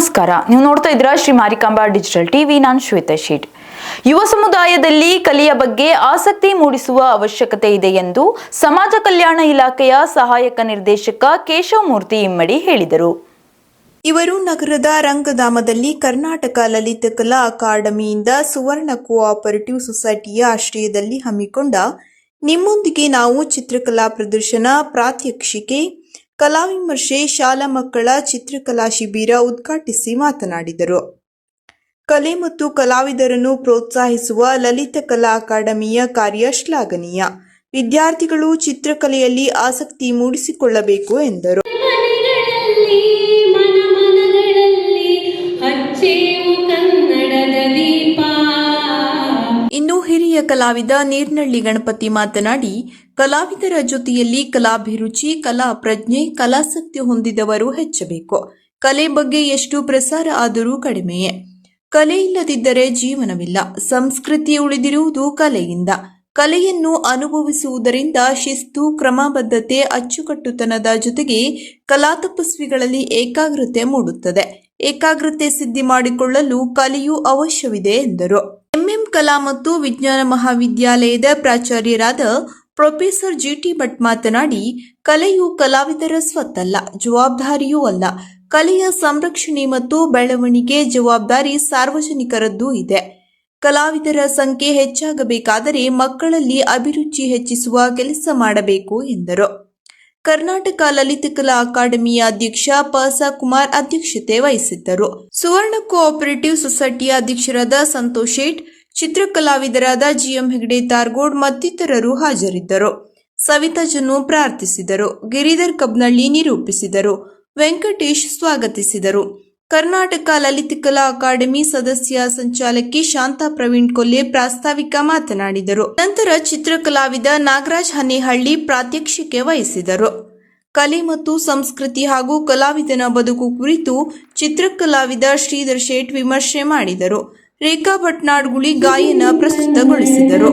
ನಮಸ್ಕಾರ. ನೀವು ನೋಡ್ತಾ ಇದ್ದೀರಾ ಶ್ರೀ ಮಾರಿಕಾಂಬಾ ಡಿಜಿಟಲ್ ಟಿವಿ. ನಾನು ಶ್ವೇತಾ ಶೀಟ್. ಯುವ ಸಮುದಾಯದಲ್ಲಿ ಕಲೆಯ ಬಗ್ಗೆ ಆಸಕ್ತಿ ಮೂಡಿಸುವ ಅವಶ್ಯಕತೆ ಇದೆ ಎಂದು ಸಮಾಜ ಕಲ್ಯಾಣ ಇಲಾಖೆಯ ಸಹಾಯಕ ನಿರ್ದೇಶಕ ಕೇಶವಮೂರ್ತಿ ಇಮ್ಮಡಿ ಹೇಳಿದರು. ಇವರು ನಗರದ ರಂಗಧಾಮದಲ್ಲಿ ಕರ್ನಾಟಕ ಲಲಿತ ಕಲಾ ಅಕಾಡೆಮಿಯಿಂದ ಸುವರ್ಣ ಕೋಆಪರೇಟಿವ್ ಸೊಸೈಟಿಯ ಆಶ್ರಯದಲ್ಲಿ ಹಮ್ಮಿಕೊಂಡ ನಿಮ್ಮೊಂದಿಗೆ ನಾವು ಚಿತ್ರಕಲಾ ಪ್ರದರ್ಶನ ಪ್ರಾತ್ಯಕ್ಷಿಕೆ ಕಲಾವಿಮರ್ಶೆ ಶಾಲಾ ಮಕ್ಕಳ ಚಿತ್ರಕಲಾ ಶಿಬಿರ ಉದ್ಘಾಟಿಸಿ ಮಾತನಾಡಿದರು. ಕಲೆ ಮತ್ತು ಕಲಾವಿದರನ್ನು ಪ್ರೋತ್ಸಾಹಿಸುವ ಲಲಿತ ಕಲಾ ಅಕಾಡೆಮಿಯ ಕಾರ್ಯ ಶ್ಲಾಘನೀಯ ವಿದ್ಯಾರ್ಥಿಗಳು ಚಿತ್ರಕಲೆಯಲ್ಲಿ ಆಸಕ್ತಿ ಮೂಡಿಸಿಕೊಳ್ಳಬೇಕು ಎಂದರು. ಕಲಾವಿದ ನೀರ್ನಳ್ಳಿ ಗಣಪತಿ ಮಾತನಾಡಿ, ಕಲಾವಿದರ ಜೊತೆಯಲ್ಲಿ ಕಲಾಭಿರುಚಿ, ಕಲಾ ಪ್ರಜ್ಞೆ, ಕಲಾಸಕ್ತಿ ಹೊಂದಿದವರು ಹೆಚ್ಚಬೇಕು. ಕಲೆ ಬಗ್ಗೆ ಎಷ್ಟು ಪ್ರಸಾರ ಆದರೂ ಕಡಿಮೆಯೇ. ಕಲೆ ಇಲ್ಲದಿದ್ದರೆ ಜೀವನವಿಲ್ಲ. ಸಂಸ್ಕೃತಿ ಉಳಿದಿರುವುದು ಕಲೆಯಿಂದ. ಕಲೆಯನ್ನು ಅನುಭವಿಸುವುದರಿಂದ ಶಿಸ್ತು, ಕ್ರಮಬದ್ಧತೆ, ಅಚ್ಚುಕಟ್ಟುತನದ ಜೊತೆಗೆ ಕಲಾ ತಪಸ್ವಿಗಳಲ್ಲಿ ಏಕಾಗ್ರತೆ ಮೂಡುತ್ತದೆ. ಏಕಾಗ್ರತೆ ಸಿದ್ಧಿ ಮಾಡಿಕೊಳ್ಳಲು ಕಲೆಯು ಅವಶ್ಯವಿದೆ ಎಂದರು. ಕಲಾ ಮತ್ತು ವಿಜ್ಞಾನ ಮಹಾವಿದ್ಯಾಲಯದ ಪ್ರಾಚಾರ್ಯರಾದ ಪ್ರೊಫೆಸರ್ ಜಿಟಿ ಭಟ್ ಮಾತನಾಡಿ, ಕಲೆಯು ಕಲಾವಿದರ ಸ್ವತ್ತಲ್ಲ, ಜವಾಬ್ದಾರಿಯೂ ಅಲ್ಲ. ಕಲೆಯ ಸಂರಕ್ಷಣೆ ಮತ್ತು ಬೆಳವಣಿಗೆ ಜವಾಬ್ದಾರಿ ಸಾರ್ವಜನಿಕರದ್ದು ಇದೆ. ಕಲಾವಿದರ ಸಂಖ್ಯೆ ಹೆಚ್ಚಾಗಬೇಕಾದರೆ ಮಕ್ಕಳಲ್ಲಿ ಅಭಿರುಚಿ ಹೆಚ್ಚಿಸುವ ಕೆಲಸ ಮಾಡಬೇಕು ಎಂದರು. ಕರ್ನಾಟಕ ಲಲಿತ ಕಲಾ ಅಕಾಡೆಮಿಯ ಅಧ್ಯಕ್ಷ ಪಸ ಕುಮಾರ್ ಅಧ್ಯಕ್ಷತೆ ವಹಿಸಿದ್ದರು. ಸುವರ್ಣ ಕೋಆಪರೇಟಿವ್ ಸೊಸೈಟಿಯ ಅಧ್ಯಕ್ಷರಾದ ಸಂತೋಷ್ ಶೇಟ್ ಚಿತ್ರಕಲಾವಿದರಾದ ಜಿಎಂ ಹೆಗ್ಡೆ, ತಾರ್ಗೋಡ್ ಮತ್ತಿತರರು ಹಾಜರಿದ್ದರು. ಸವಿತಾ ಜನ್ನು ಪ್ರಾರ್ಥಿಸಿದರು. ಗಿರಿಧರ್ ಕಬ್ನಳ್ಳಿ ನಿರೂಪಿಸಿದರು. ವೆಂಕಟೇಶ್ ಸ್ವಾಗತಿಸಿದರು. ಕರ್ನಾಟಕ ಲಲಿತ ಕಲಾ ಅಕಾಡೆಮಿ ಸದಸ್ಯ ಸಂಚಾಲಕಿ ಶಾಂತಾ ಪ್ರವೀಣ್ ಕೊಲ್ಲೆ ಪ್ರಾಸ್ತಾವಿಕ ಮಾತನಾಡಿದರು. ನಂತರ ಚಿತ್ರಕಲಾವಿದ ನಾಗರಾಜ್ ಹನೇಹಳ್ಳಿ ಪ್ರಾತ್ಯಕ್ಷಿಕೆ ವಹಿಸಿದರು. ಕಲೆ ಮತ್ತು ಸಂಸ್ಕೃತಿ ಹಾಗೂ ಕಲಾವಿದನ ಬದುಕು ಕುರಿತು ಚಿತ್ರಕಲಾವಿದ ಶ್ರೀಧರ್ ಶೇಟ್ ವಿಮರ್ಶೆ ಮಾಡಿದರು. ರೇಖಾ ಭಟ್ನಾಡ್ಗುಳಿ ಗಾಯನ ಪ್ರಸ್ತುತಗೊಳಿಸಿದರು.